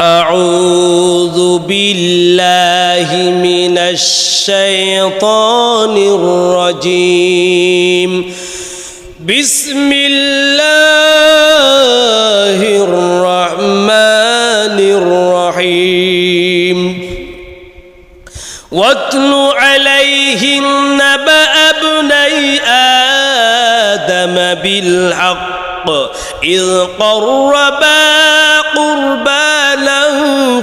أعوذ بالله من الشيطان الرجيم. بسم الله الرحمن الرحيم. واتل عليهم نبأ ابني آدم بالحق إذ قربا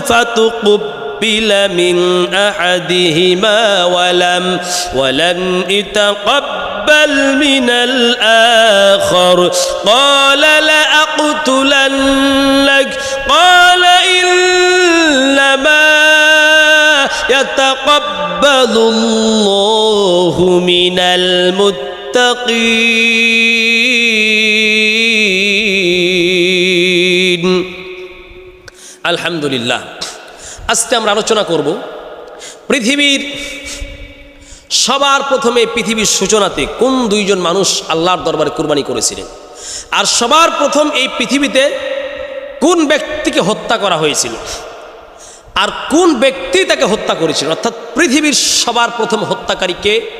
فتقبل من أحدهما ولم ولم يتقبل من الآخر. قال لأقتلنك. قال إنما يتقبل الله من المتقين. الحمد لله. আজকে আমরা আলোচনা করব পৃথিবীর সবার প্রথমে পৃথিবীর সূচনাতে কোন দুইজন মানুষ আল্লাহর দরবারে কুরবানি করেছিলেন? আর সবার প্রথম এই পৃথিবীতে কোন ব্যক্তিকে হত্যা করা হয়েছিল? আর কোন ব্যক্তি তাকে হত্যা করেছিল? অর্থাৎ পৃথিবীর সবার প্রথম হত্যাকারীকে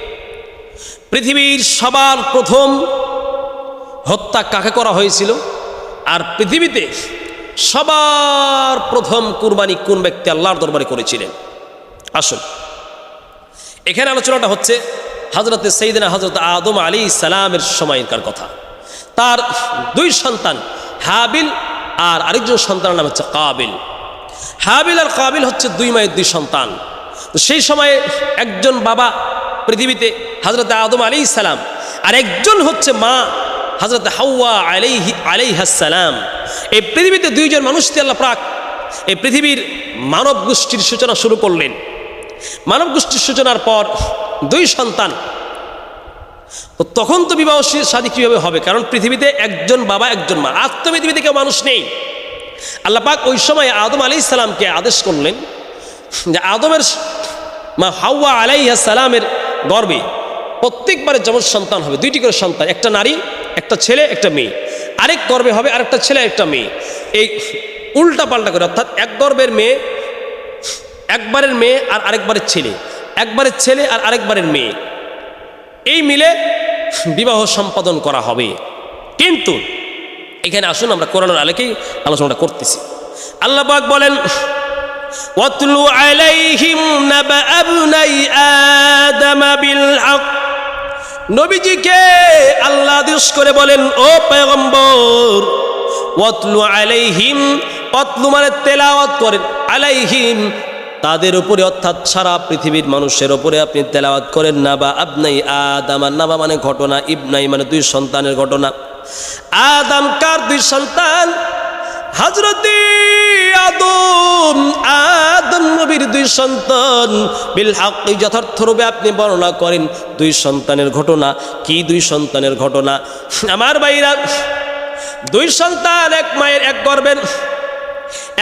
পৃথিবীর সবার প্রথম হত্যা কাকে করা হয়েছিল? আর পৃথিবীতে সবার প্রথম কুরবানি কোন ব্যক্তি আল্লাহর দরবারে করেছিলেন? আসুন। এখানে আলোচনাটা হচ্ছে হজরতে সৈদিনা হজরত আদম আলী সালামের সময়কার কথা। তার দুই সন্তান, হাবিল আর আরেকজন সন্তানের নাম হচ্ছে কাবিল। হাবিল আর কাবিল হচ্ছে দুই মায়ের দুই সন্তান। সেই সময়ে একজন বাবা পৃথিবীতে হজরত আদম আলী সালাম আর একজন হচ্ছে মা হজরত হাওয়া আলাইহি আলাইহাসালাম এই পৃথিবীতে দুইজন মানুষ দিয়ে আল্লাহ প্রাক এই পৃথিবীর মানব গোষ্ঠীর সূচনা শুরু করলেন। মানব গোষ্ঠীর সূচনার পর দুই সন্তান। তো তখন তো বিবাহ শাদী কীভাবে হবে? কারণ পৃথিবীতে একজন বাবা, একজন মা। আজ তো পৃথিবীতে কেউ মানুষ নেই। আল্লাহ পাক ওই সময় আদম আলি ইসলামকে আদেশ করলেন যে আদমের মা হাওয়া আলাইহা সালামের গর্বে প্রত্যেকবারে যেমন সন্তান হবে। দুইটি করে সন্তান, একটা নারী একটা ছেলে, একটা মেয়ে। আরেক গর্বে হবে আরেকটা ছেলে একটা মেয়ে। এই উল্টা পাল্টা করে, অর্থাৎ এক গর্বের মেয়ে, একবারের মেয়ে আর আরেকবারের ছেলে। একবারের ছেলে আর আরেকবারের মেয়ে। এই মিলে বিবাহ সম্পাদন করা হবে। কিন্তু এখানে আসুন, আমরা কোরআনের আলেকেই আলোচনাটা করতেছি। আল্লাহ পাক বলেন আলাইহিম নাবা আবনাই আদম বিল হক। নবীজিকে আল্লাহ আদেশ করে বলেন, ও পয়গম্বর, ওয়াতলু আলাইহিম অতলু মানে তেলাওয়াত করেন, আলাইহিম, তাদের উপরে অর্থাৎ সারা পৃথিবীর মানুষের উপরে আপনি তেলাওয়াত করেন না বা আবনাই আদাম, আর নাবা মানে ঘটনা, ইবনাই মানে দুই সন্তানের ঘটনা। আদাম কার দুই সন্তান? হজরতি আদম আদম নবীর দুই সন্তান। বিল হক যথার্থ রূপে আপনি বর্ণনা করেন, দুই সন্তানের ঘটনা। কি দুই সন্তানের ঘটনা? আমার বাইরা দুই সন্তান, এক মায়ের, এক গর্বের।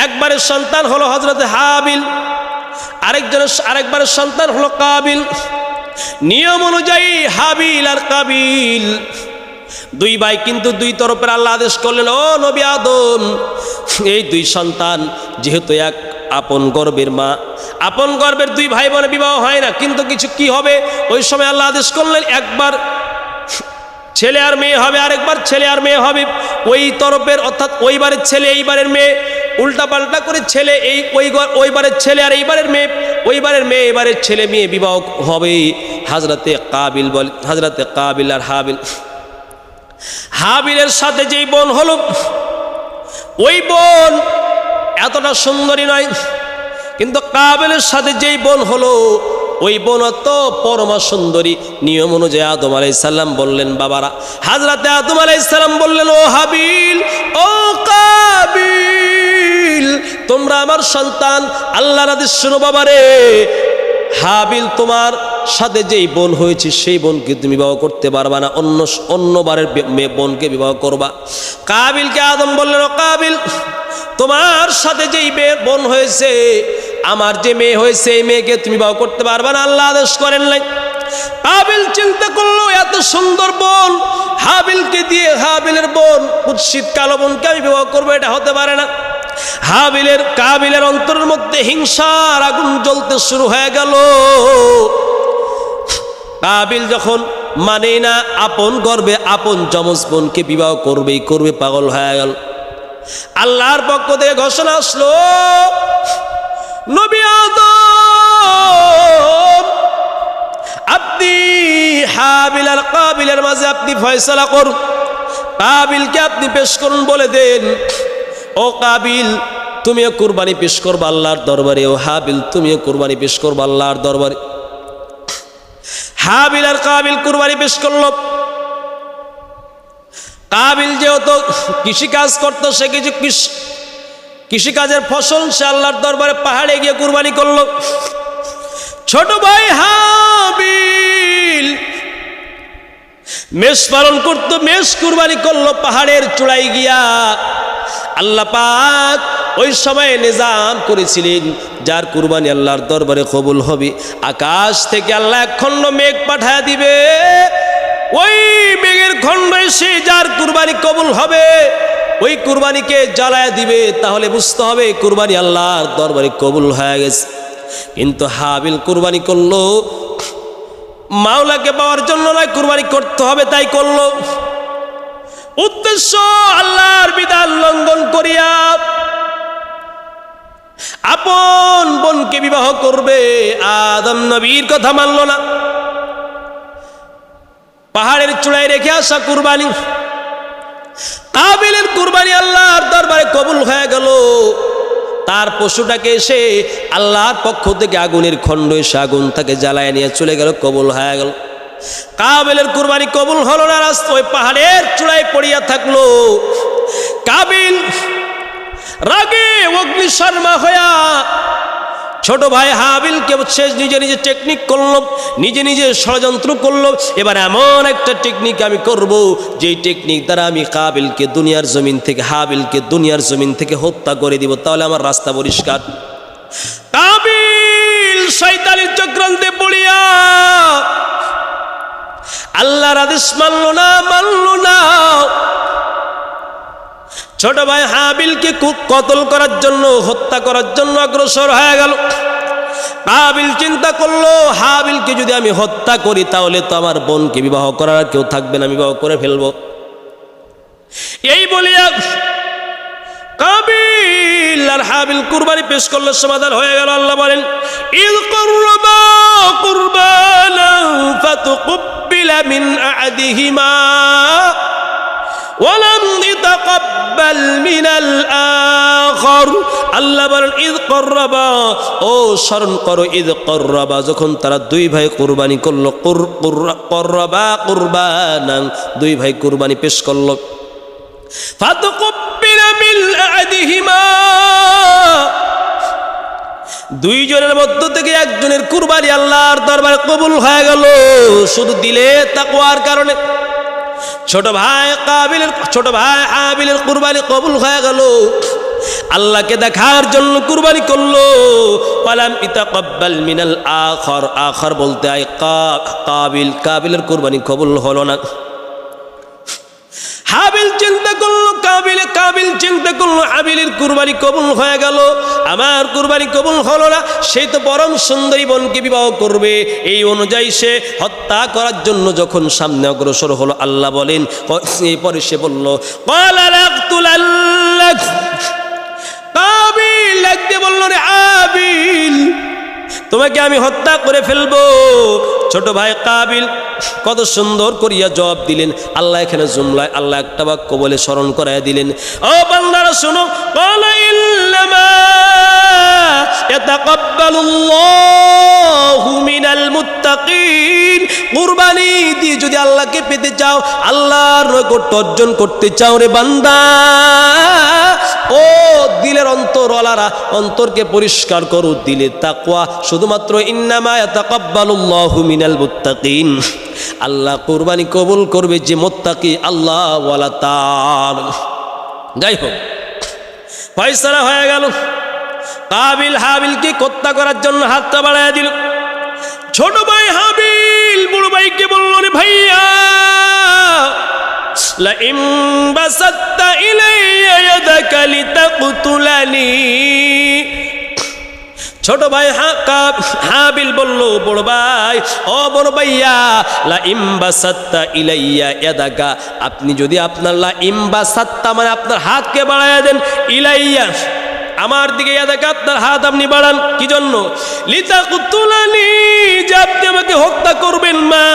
একবারের সন্তান হলো হজরত হাবিল, আরেকজনের আরেকবারের সন্তান হলো কাবিল। নিয়ম অনুযায়ী হাবিল আর কাবিল। দুই ভাই কিন্তু দুই তরফের আল্লাহ আদেশ করলেন, ও নবী আদম, এই দুই সন্তান যেহেতু এক আপন গর্বের মা, আপন গর্বের দুই ভাই বোনের বিবাহ হয় না, কিন্তু কিছু কি হবে? ওই সময় আল্লাহ আদেশ করলেন, একবার ছেলে আর মেয়ে হবে, আরেকবার ছেলে আর মেয়ে হবে। ওই তরফের, অর্থাৎ ওইবারের ছেলে এইবারের মেয়ে উল্টা পাল্টা করে ছেলে, এই ওই ওইবারের ছেলে আর এইবারের মেয়ে ওইবারের মেয়ে এবারের ছেলে মেয়ে বিবাহ হবে। হাজরাতে কাবিল বল, হাজরাতে কাবিল আর হাবিল হাবিলের সাথে যেই বোন হলো, ওই বোন এতটা সুন্দরী নয়, কিন্তু কাবিলের সাথে যেই বোন হলো, ওই বোন তো পরমা সুন্দরী। নিয়ম অনুযায়ী আদম আলাইসাল্লাম বললেন, বাবারা, হাজরাতে আদম আলাইসাল্লাম বললেন, ও হাবিল, ও কাবিল, তোমরা আমার সন্তান আল্লাহ শোনো বাবারে। হাবিল তোমার সাথে যেই বোন হয়েছে, সেই বোনকে তুমি বিবাহ করতে পারবা না। অন্য, অন্যবারের মেয়ে বোনকে বিবাহ করবা। কাবিলকে আদম বললেন কাবিল, তোমার সাথে যেই বোন হয়েছে, আমার যে মেয়ে হয়েছে, এই মেয়েকে তুমি বিবাহ করতে পারবা না। আল্লাহ আদেশ করেন নাই। কাবিল চিন্তা করল, এত সুন্দর বোন, হাবিলকে দিয়ে হাবিলের বোন কুৎসিত কালো বোনকে আমি বিবাহ করব, এটা হতে পারে না। হাবিলের, কাবিলের অন্তরের মধ্যে হিংসার আগুন জ্বলতে শুরু হয়ে গেল। কাবিল যখন মানে না, আপন গর্বে আপন যমজ বোনকে বিবাহ করবেই, করবে পাগল হয়ে গেল। আল্লাহর পক্ষ থেকে ঘোষণা আসলো, নবী আপনি হাবিল আর কাবিলের মাঝে আপনি ফয়সালা করুন, কাবিলকে আপনি পেশ করুন বলে দেন। ও কাবিল, তুমিও কুরবানি পেশ করবা আল্লাহর দরবারে, ও হাবিল, তুমিও কুরবানি পেশ করবা আল্লাহর দরবারে। হাবিল আর কাবিল কুরবানি পেশ করল। কাবিল যেহেতু কৃষিকাজ করতো, সে কিছু কৃষ- কৃষিকাজের ফসল সে আল্লাহর দরবারে পাহাড়ে গিয়ে কুরবানি করল। ছোট ভাই হাবিল মেষ পালন করতো, মেষ কুরবানি করল, পাহাড়ের চূড়ায় গিয়া। আল্লাহ পাক ওই সময়ে নিজাম করেছিলেন, যার কুরবানি আল্লাহর দরবারে কবুল হবে। আকাশ থেকে আল্লাহ খণ্ড মেঘ পাঠায় দিবে। ওই মেঘের খণ্ড এসে যার কুরবানি কবুল হবে, ওই কুরবানিকে জ্বালায় দিবে, তাহলে বুঝতে হবে কুরবানি আল্লাহর দরবারে কবুল হয়ে গেছে। কিন্তু হাবিল কুরবানি করল, মাওলাকে পাওয়ার জন্য নয়, কুরবানি করতে হবে, তাই করল। উদ্দেশ্য আল্লাহর বিধান লঙ্ঘন করিয়া আপন বোনকে বিবাহ করবে। আদম নবীর কথা মানল না। পাহাড়ের চূড়ায় রেখে আসা কুরবানি। কাবিলের কুরবানি আল্লাহর দরবারে কবুল হয়ে গেল। তার পশুটাকে এসে আল্লাহর পক্ষ থেকে আগুনের খণ্ড এসে আগুন তাকে জ্বালায় নিয়ে চলে গেল, কবুল হয়ে গেল। কাবিলের কুরবানি কবুল হলো না রাস্তা ওই পাহাড়ের চূড়ায় পড়িয়া থাকল। কাবিল রাগে অগ্নি শর্মা হইয়া ছোট ভাই হাবিলকে শেষ নিজে নিজে টেকনিক করল, নিজে নিজে ষড়যন্ত্র করল। এবার এমন একটা টেকনিক আমি করব, যেই টেকনিক দ্বারা আমি কাবিলকে দুনিয়ার জমিন থেকে, হাবিলকে দুনিয়ার জমিন থেকে হত্যা করে দিব। তাহলে আমার রাস্তা পরিষ্কার। কাবিল শয়তানের চক্রান্তে পড়িয়া আল্লাহর আদেশ মানলো না মানলো না। ছোট ভাই হাবিলকে কতল করার জন্য, হত্যা করার জন্য অগ্রসর হয়ে গেল। হাবিল চিন্তা করল, হাবিলকে যদি আমি হত্যা করি, তাহলে তো আমার বোনকে বিবাহ করার কেউ থাকবে না বিবাহ করে ফেলব। এই বলিয়া কাবিল আর হাবিল কুরবানি পেশ করলে সমাধান হয়ে গেল, আল্লাহ বলেন ইদ করবা কুরবানা ফাতুকুব্বিলা মিন আহাদিহিমা ولم يتقبل من الآخر আল্লাহ বলেন ঈদ করবা ও স্মরণ করো ঈদ করবা যখন তারা দুই ভাই কুরবানি করলো করবা কুরবানাং দুই ভাই কুরবানি পেশ করলো ফাতকুব্বিল মিন আহাদিহিমা দুইজনের মধ্য থেকে একজনের কুরবানি আল্লাহর দরবারে কবুল হয়ে গেল শুধু দিলে তাকওয়ার কারণে ছোট ভাই কাবিলের, ছোট ভাই আবিলের কুরবানি কবুল হয়ে গেল। আল্লাহকে দেখার জন্য কুরবানি করল। পালাম ইতাকাব্বাল মিনাল আখর আখর বলতে আয় কাবিল, কাবিলের কুরবানি কবুল হলো না। হাবিল চিন্তা করল, কাবিল কাবিল চিন্তা করল হাবিলের কুরবানি কবুল হয়ে গেল। আমার কুরবানি কবুল হলো না, সে তো পরম সুন্দরী বোনকে বিবাহ করবে। এই অনুযায়ী সে হত্যা করার জন্য যখন সামনে অগ্রসর হলো, আল্লাহ বলেন এই পরে সে বলল। কাবিল লাগতে বলল, রে আবিল, তোমাকে আমি হত্যা করে ফেলব। ছোট ভাই কাবিল কত সুন্দর করিয়া জবাব দিলেন। আল্লাহ এখানে জুমলায় আল্লাহ একটা বাক্য বলে স্মরণ করায় দিলেন। ও বান্দারা, শুনো। ইল্লামা ইয়াতাকাব্বালুল্লাহু মিনাল মুত্তাকিন। কুরবানি দিয়ে যদি আল্লাহকে পেতে চাও, আল্লাহর নৈকট্য অর্জন করতে চাও রে বান্দা। ও দিলের অন্তরওয়ালারা অন্তরকে পরিষ্কার করো। দিলে তাকওয়া শুধুমাত্র, ইন্নামা ইয়াতাকাব্বালুল্লাহু মিনাল মুত্তাকিন। আল্লাহ কুরবানি কবুল করবে যে মোত্তাকি আল্লাহ ওয়ালা তার যাই হোক ফয়সালা হয়ে গেল কাবিল হাবিলকে হত্যা করার জন্য হাতটা বাড়ায় দিল ছোট ভাই হাবিল বড় ভাইকে বলল রে ভাইয়া لئن بسطت إلي يدك لتقتلني ছোট ভাই হাবিল বলল, বড় ভাই, ও বড় ভাইয়া, লা ইম্বা সাত্তা ইলাইয়া ইয়াদাকা, আপনি যদি আপনার লা ইম্বা সাত্তা মানে আপনার হাতকে বাড়াইয়া দেন, ইলাইয়া, আমার দিকে ইয়াদাকা, আপনার হাত আপনি বাড়ান, কি জন্য? লিতা কুতুলানি যে আপনি আমাকে হত্যা করবেন মা,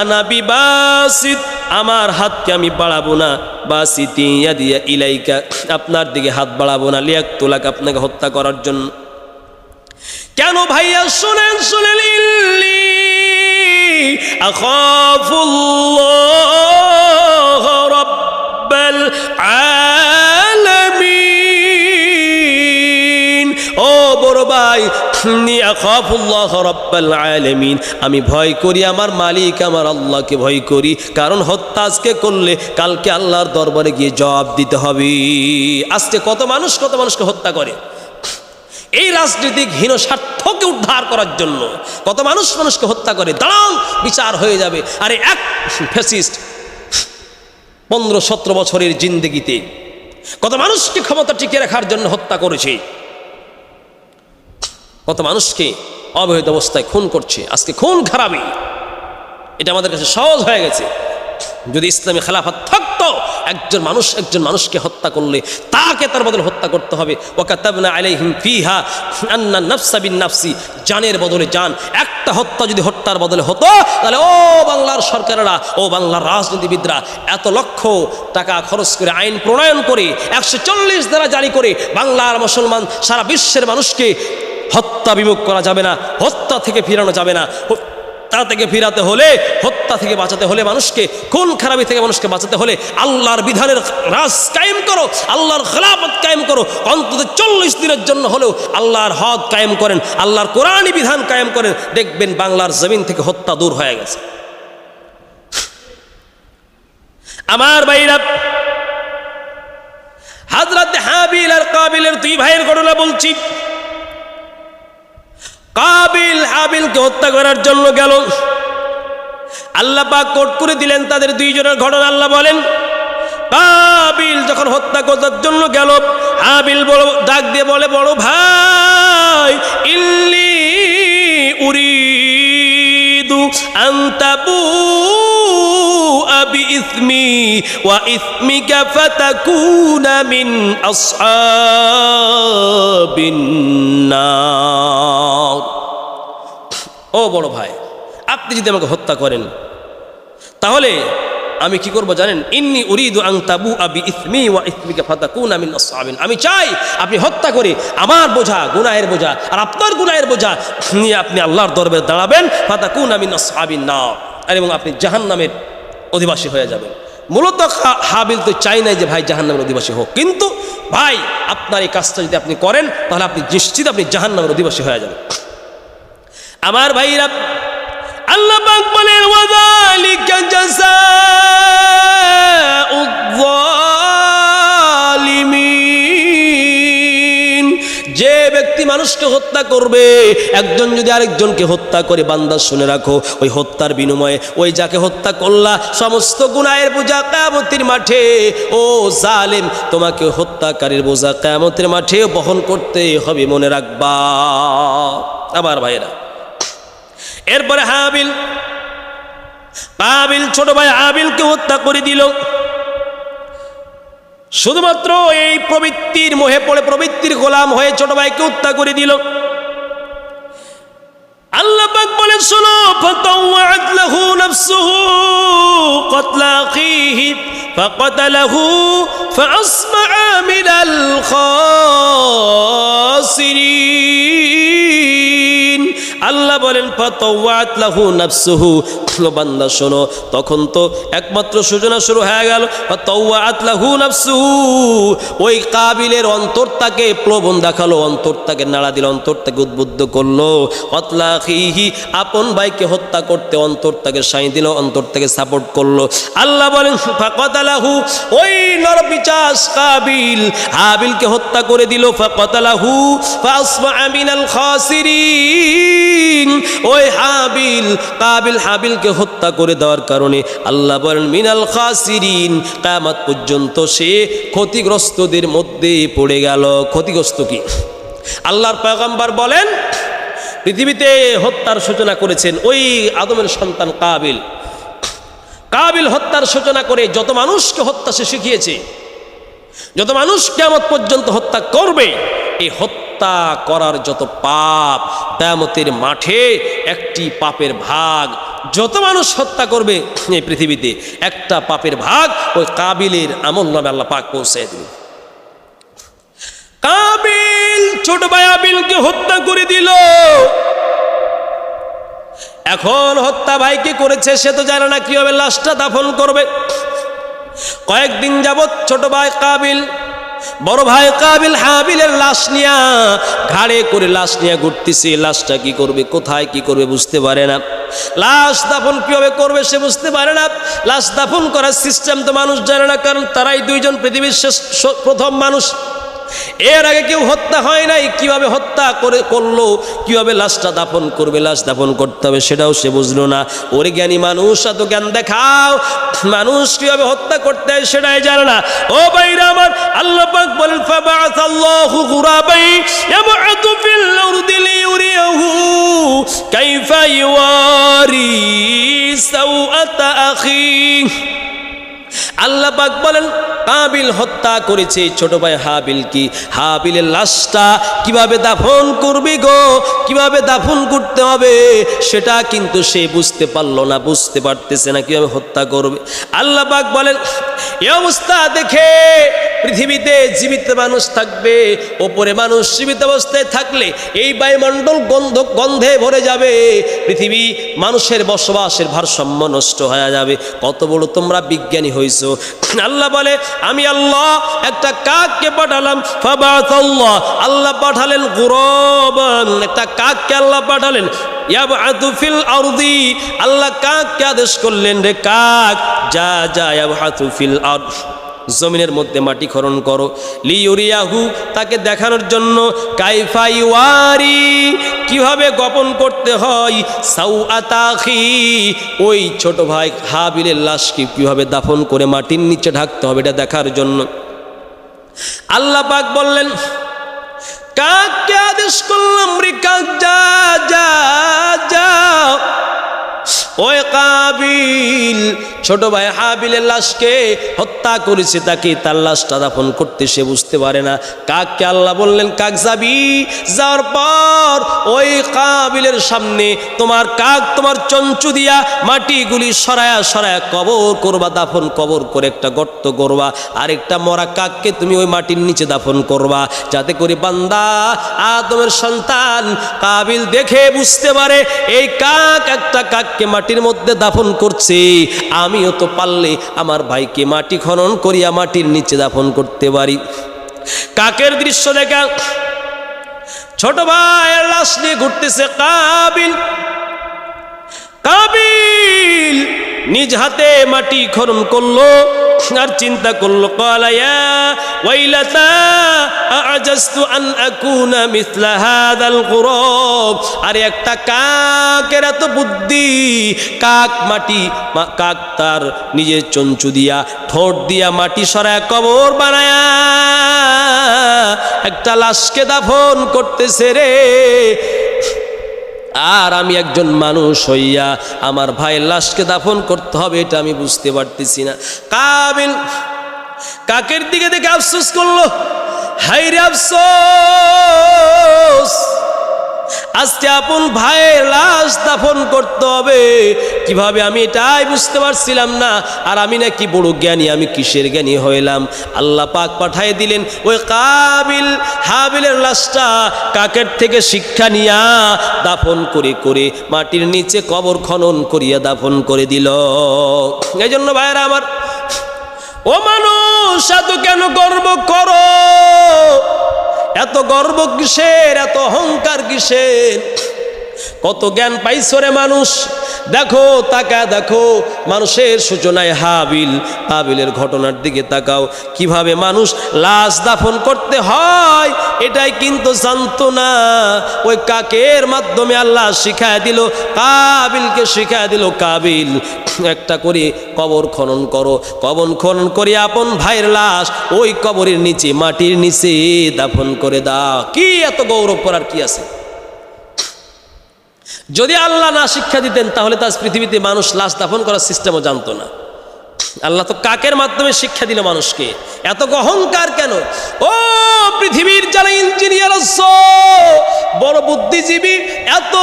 আনা বিবাসিত, আমার হাতকে আমি বাড়াবো না, বাসিতি ইয়াদিয়া ইলাইকা, আপনার দিকে হাত বাড়াবো না লিয়াক তোলাক আপনাকে হত্যা করার জন্য। কেন ভাইয়া শুনেন শুনেন, ইল্লি রাব্বাল আলামিন। ও বড় ভাই আমি ভয় করি, আমার মালিক আমার আল্লাহকে ভয় করি। কারণ হত্যা আজকে করলে কালকে আল্লাহর দরবারে গিয়ে জবাব দিতে হবে। আজকে কত মানুষ, কত মানুষকে হত্যা করে? এই রাজনীতিক হীন স্বার্থকে উদ্ধার করার জন্য কত মানুষ মানুষকে হত্যা করে দাঁড়ান বিচার হয়ে যাবে। আরে এক ফ্যাসিস্ট পনেরো সতেরো বছরের জিন্দগিতে কত মানুষকে ক্ষমতা টিকিয়ে রাখার জন্য হত্যা করেছে। কত মানুষকে অবৈধ অবস্থায় খুন করছে। আজকে খুন খারাপই। এটা আমাদের কাছে সহজ হয়ে গেছে। যদি ইসলামী খেলাফত থাকতো, একজন মানুষ একজন মানুষকে হত্যা করলে তাকে তার বদলে হত্যা করতে হবে। জানের বদলে জান। একটা হত্যা যদি হত্যার বদলে হতো, তাহলে ও বাংলার সরকারেরা, ও বাংলার রাজনীতিবিদরা এত লক্ষ টাকা খরচ করে আইন প্রণয়ন করে, একশো চল্লিশ দ্বারা জারি করে বাংলার মুসলমান সারা বিশ্বের মানুষকে হত্যা বিমুখ করা যাবে না, হত্যা থেকে ফিরানো যাবে না। তা থেকে ফিরাতে হলে, হত্যা থেকে বাঁচাতে হলে মানুষকে কোন খারাপি থেকে মানুষকে বাঁচাতে হলে আল্লাহর বিধানের রাজ কায়েম করো, আল্লাহর খেলাফত কায়েম করো। অন্তত চল্লিশ দিনের জন্য হলেও আল্লাহর হদ কায়েম করেন, আল্লাহর কোরআনী বিধান কায়েম করেন। দেখবেন বাংলার জমিন থেকে হত্যা দূর হয়ে গেছে। আমার ভাইরা, হাজরাতে হাবিল আর কাবিলের দুই ভাইয়ের ঘটনা বলছি। কাবিল হাবিলকে হত্যা করার জন্য গেল। আল্লাহ পাক কোট করে দিলেন তাদের দুইজনের ঘটনা। আল্লাহ বলেন, কাবিল যখন হত্যা করার জন্য গেল, হাবিল বড় ডাক দিয়ে বলে, বড় ভাই, ইল্লি উরিদু আন্তাবু بإثمي وإثمك فتكون من أصحاب النار ও বড় ভাই আপনি যদি আমাকে হত্যা করেন তাহলে আমি কি করব জানেন? ইন্নি উরিদু আং তাবু আবি ইসমি ওয়া ইসমিকা ফাতাকুন আমিন আসহাবিন। আমি চাই আপনি হত্যা করে আমার বোঝা গুনাহের বোঝা আর আপনার গুনাহের বোঝা নিয়ে আপনি আল্লাহর দরবারে দাঁড়াবেন, ফাতাকুন আমিন আসহাবিন না আর এবং আপনি জাহান্নামের অধিবাসী হয়ে যাবেন। মূলত হাবিল তো চাই নাই যে ভাই জাহান্নামের অধিবাসী হোক। কিন্তু ভাই, আপনার এই কাজটা যদি আপনি করেন, তাহলে আপনি নিশ্চিত আপনি জাহান্নামের অধিবাসী হয়ে যাবেন। আমার ভাইরা আল্লাহ বলেন ওয়াযালিকা জাযাউয যালিমিন যে ব্যক্তি মানুষকে হত্যা করবে, একজন যদি আরেকজনকে হত্যা করে, বান্দা শুনে রাখো, ওই হত্যার বিনিময়ে ওই যাকে হত্যা করলা, সমস্ত গুনাহের বোঝা কামতির মাঠে, ও জালেম, তোমাকে হত্যাকারীর বোঝা কামতের মাঠে বহন করতে হবে, মনে রাখবা। আবার ভাইরা এরপরে হাবিল আবিল, ছোট ভাই আবিলকে হত্যা করে দিল। শুধুমাত্র এই প্রবৃত্তির মোহে পড়ে প্রবৃত্তির গোলাম হয়ে ছোট ভাইকে হত্যা করে দিল। আল্লাহ বলে শোনো লাহু আল্লাহ বলেন ফাতাওয়াত লাহু নাফসুহু বান্দা, শোনো। তখন তো একমাত্র সূচনা শুরু হয়ে গেল। ওই কাবিলের অন্তরটাকে প্রবণ দেখাল, অন্তরটাকে নাড়া দিল, অন্তরটাকে উদ্বুদ্ধ করল। কতলা খিহি আপন ভাইকে হত্যা করতে অন্তরটাকে সাই দিল, অন্তরটাকে সাপোর্ট করল। আল্লাহ বলেন, ফাকাতালাহু, ওই নরপিচাস কাবিল হাবিলকে হত্যা করে দিল। ফাকাতালাহু ফাসমা মিনাল খাসিরিন। ওই হাবিল, কাবিল হাবিলকে কাবিলকে হত্যা করে দেওয়ার কারণে আল্লাহ বলেন, মিনাল খাসিরিন। কায়ামাত পর্যন্ত সে ক্ষতিগ্রস্তদের মধ্যে পড়ে গেল। ক্ষতিগ্রস্ত কি? আল্লাহর পয়গম্বর বলেন, পৃথিবীতে হত্যার সূচনা করেছেন ওই আদমের সন্তান কাবিল। কাবিল হত্যার সূচনা করে যত মানুষকে হত্যা সে শিখিয়েছে, যত মানুষ কেমত পর্যন্ত হত্যা করবে, এই হত্যা করার যত পাপ কেয়ামতের মাঠে একটি পাপের ভাগ যত মানুষ হত্যা করবে এই পৃথিবীতে একটা পাপের ভাগ ওই কাবিলের আমল নামে আল্লাহ পাক পৌঁছে দিল কাবিল, ছোট ভাই আবিলকে হত্যা করে দিল। এখন হত্যা ভাইকে করেছে সে তো জানে না, কীভাবে লাশটা দাফন করবে। কয়েকদিন যাবৎ ছোট ভাই কাবিল বড় ভাই কাবিল হাবিলের লাশ নিয়া ঘাড়ে করে লাশ নিয়ে ঘুরতেছে। লাশটা কি করবে, কোথায়, কি করবে বুঝতে পারে না। লাশ দাফন কীভাবে করবে সে বুঝতে পারে না। লাশ দাফন করার সিস্টেম তো মানুষ জানে না, কারণ তারাই দুইজন পৃথিবীর শেষ প্রথম মানুষ। এর আগে কেউ হত্যা হয় নাই, কীভাবে হত্যা করে করল, কীভাবে লাশটা দাফন করবে, লাশ দাফন করতে হবে সেটাও সে বুঝলো না। ওরে জ্ঞানী মানুষ, এত জ্ঞান দেখাও, মানুষ কীভাবে হত্যা করতে হয় সেটাই জানে না। ও বাইরা আমার, আল্লাহ পাক বলেন ফাবাআত আল্লাহু গুরাবাই ইয়াবআতু ফিল আল্লাহ পাক বলেন, হাবিল হত্যা করেছে ছোট ভাই হাবিল কি হাবিলের লাশটা কীভাবে দাফন করবি গো? কীভাবে দাফন করতে হবে? সেটা কিন্তু সে বুঝতে পারল না, বুঝতে পারতেছে না কীভাবে হত্যা করবে। আল্লাহ পাক বলেন, এ অবস্থা দেখে পৃথিবীতে জীবিত মানুষ থাকবে, ওপরে মানুষ জীবিত অবস্থায় থাকলে এই বায়ুমণ্ডল গন্ধ, গন্ধে ভরে যাবে। পৃথিবী মানুষের বসবাসের ভারসাম্য নষ্ট হয়ে যাবে। কত বড় তোমরা বিজ্ঞানী হইছো আল্লাহ বলে, আমি আল্লাহ, একটা কাককে পাঠালাম ফাবাতাল্লাহ আল্লাহ পাঠালেন গুরবান, একটা কাককে আল্লাহ পাঠালেন আল্লাহ কাককে আদেশ করলেন, রে কাক, যা যা, ইয়াবআতু ফিল আরদ। জমিনের মধ্যে মাটি খনন করো। লিউরিয়াহু, তাকে দেখানোর জন্য কাইফাইওয়ারি কীভাবে গোপন করতে হয়? সাউ আতাখি। ওই ছোট ভাই হাবিলের লাশকে কীভাবে দাফন করে মাটির নিচে ঢাকতে হবে এটা দেখার জন্য। আল্লাহ পাক বললেন, কাককে আদেশ করলাম রে কাক, যা যা যাও ওই কাবিল, ছোট ভাই হাবিলের লাশকে হত্যা করেছে তাকে তার লাশটা দাফন করতে সে বুঝতে পারে না। কাককে আল্লাহ বললেন, কাক যাবি? যাওয়ার পর ওই কাবিলের সামনে তোমার কাক তোমার চঞ্চু দিয়া মাটিগুলি সরায়া সরায়া কবর করবা, দাফন কবর করে একটা গর্ত করবা। আরেকটা মরা কাককে তুমি ওই মাটির নিচে দাফন করবা, যাতে করে বান্দা আদমের সন্তান কাবিল দেখে বুঝতে পারে, এই কাক একটা কাককে মাটির মধ্যে দাফন করছে, আমিও তো পারলে আমার ভাইকে মাটি খনন করিয়া মাটির নিচে দাফন করতে পারি। কাকের দৃশ্য দেখা, ছোট ভাইয়ের লাশ নিয়ে ঘুরতেছে কাবিল। কাবিল নিজ হাতে মাটি খনন করল। আর চিন্তা করল কলায়া ওয়াইলাতা আজাস্তু আন আকুনা মিথলা হাদাল গুরব? আরে একটা কাকের এত বুদ্ধি, কাক মাটি কাক তার নিজের চঞ্চু দিয়া, ঠোঁট দিয়া মাটি সরায় কবর বানায়া, একটা লাশকে দাফন করতেছে রে। আর আমি একজন মানুষ হইয়া আমার ভাই লাশকে দাফন করতে হবে, এটা আমি বুঝতে পারতেছি না। কাবিল কাকের দিকে দেখে আফসোস করল হাইরে আফসোস! আজকে আপন ভাইয়ের লাশ দাফন করতে হবে। কীভাবে আমি এটাই বুঝতে পারছিলাম না, আর আমি নাকি বড় জ্ঞানী, আমি কিসের জ্ঞানী হইলাম? আল্লাহ পাক পাঠাই দিলেন, ওই কাবিল, হাবিলের লাশটা কাকের থেকে শিক্ষা নিয়া দাফন করে করে মাটির নিচে কবর খনন করিয়া দাফন করে দিল। এই জন্য ভাইয়েরা আমার, ও মানুষ, এত কেন গর্ব করো? এত গর্ব কিসের? এত অহংকার কিসের? কত জ্ঞান পাইছো রে মানুষ? দেখো, তাকা, দেখো, মানুষের সূচনায় হাবিল, হাবিলের ঘটনার দিকে তাকাও। কীভাবে মানুষ লাশ দাফন করতে হয়, এটাই কিন্তু জানতো না ওই কাকের মাধ্যমে আল্লাহ শিখায় দিল, কাবিলকে শিখায় দিল, কাবিল, একটা করে কবর খনন করো। কবর খনন করে আপন ভাইয়ের লাশ ওই কবরের নিচে, মাটির নিচে দাফন করে দাও। কি এত গৌরব করার কি আছে? যদি আল্লাহ না শিক্ষা দিতেন, তাহলে তো আজ পৃথিবীতে মানুষ লাশ দাফন করার সিস্টেমও জানতো না। আল্লাহ তো কাকের মাধ্যমে শিক্ষা দিল মানুষকে? এত অহংকার কেন? ও পৃথিবীর যারা ইঞ্জিনিয়ার বড় বুদ্ধিজীবী, এত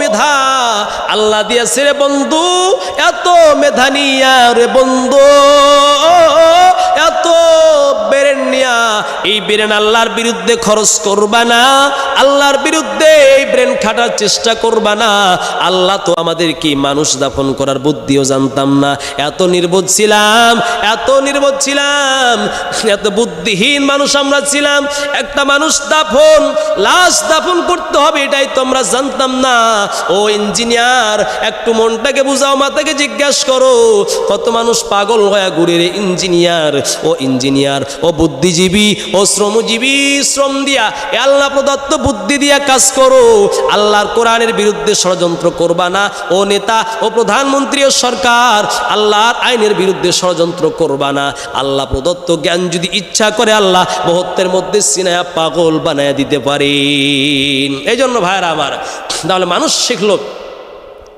মেধা, আল্লাহ দিয়েছে রে বন্ধু, এত মেধা নিয়া রে বন্ধু। এত বেরেন নিয়া এই বেরেন আল্লাহর বিরুদ্ধে খরচ করবা না, আল্লাহর বিরুদ্ধে এই ব্রেন খাটার চেষ্টা করবা না। আল্লাহ তো আমাদের কি মানুষ দাফন করার বুদ্ধিও জানতাম না। এত নির্বোধ ছিলাম, এত নির্বোধ ছিলাম, এত বুদ্ধিহীন মানুষ আমরা ছিলাম। একটা মানুষ দাফন, লাশ দাফন করতে হবে এটাই তো আমরা জানতাম না। ও ইঞ্জিনিয়ার, একটু মনটাকে বুঝাও, মাথাকে জিজ্ঞাসা করো, কত মানুষ পাগল হয়ে ঘুরে ইঞ্জিনিয়ার ও ইঞ্জিনিয়ার, ও বুদ্ধিজীবী, ও শ্রমজীবী, শ্রম দিয়া, এ আল্লাহ প্রদত্ত বুদ্ধি দিয়া কাজ করো। আল্লাহর কোরআনের বিরুদ্ধে ষড়যন্ত্র করবা না। ও নেতা, ও প্রধানমন্ত্রী, ও সরকার, আল্লাহর আইনের বিরুদ্ধে ষড়যন্ত্র করবা না। আল্লাহ প্রদত্ত জ্ঞান যদি ইচ্ছা করে আল্লাহ মুহূর্তের মধ্যে সিনায়া পাগল বানায় দিতে পারেন। এই জন্য ভাইরা আমার, তাহলে মানুষ শিখলো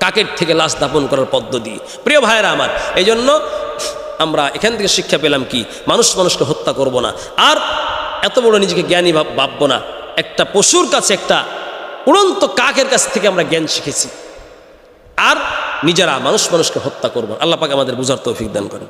কাকের থেকে লাশ দাপন করার পদ্ধতি। প্রিয় ভাইরা আমার এই জন্য আমরা এখান থেকে শিক্ষা পেলাম কি? মানুষ মানুষকে হত্যা করব না। আর এত বড় নিজেকে জ্ঞানী ভাব, ভাববো না। একটা পশুর কাছে একটা উড়ন্ত কাকের কাছ থেকে আমরা জ্ঞান শিখেছি। আর নিজেরা মানুষ মানুষকে হত্যা করব আল্লাহ আমাদের বুঝার তৌফিক দান করেন।